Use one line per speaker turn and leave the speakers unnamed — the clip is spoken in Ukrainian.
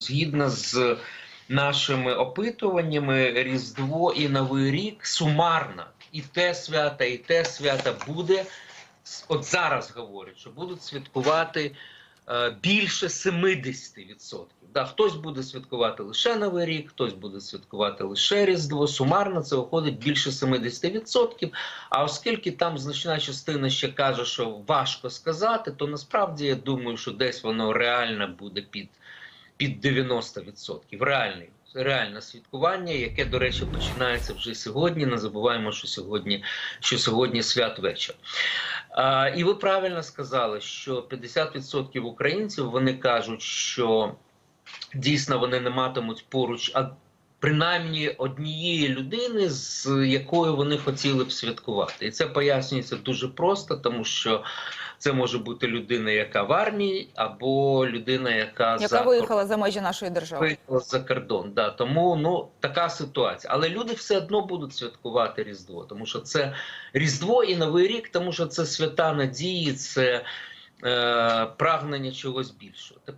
згідно з нашими опитуваннями, Різдво і Новий рік сумарно і те свято, і те свято буде. От зараз говорять, що будуть святкувати е, більше 70%. Да, хтось буде святкувати лише Новий рік, хтось буде святкувати лише Різдво. Сумарно це виходить більше 70%. А оскільки там значна частина ще каже, що важко сказати, то насправді я думаю, що десь воно реально буде під, під 90%. Реальний. Реальне святкування, яке, до речі, починається вже сьогодні. Не забуваємо, що сьогодні, що сьогодні святвечір. А, і ви правильно сказали, що 50% українців вони кажуть, що дійсно вони не матимуть поруч, принаймні однієї людини, з якою вони хотіли б святкувати. І це пояснюється дуже просто, тому що це може бути людина, яка в армії, або людина, яка,
яка
за
виїхала за межі нашої держави.
виїхала за кордон. Да, тому ну така ситуація. Але люди все одно будуть святкувати Різдво, тому що це Різдво і Новий рік, тому що це свята надії, це е, прагнення чогось більшого.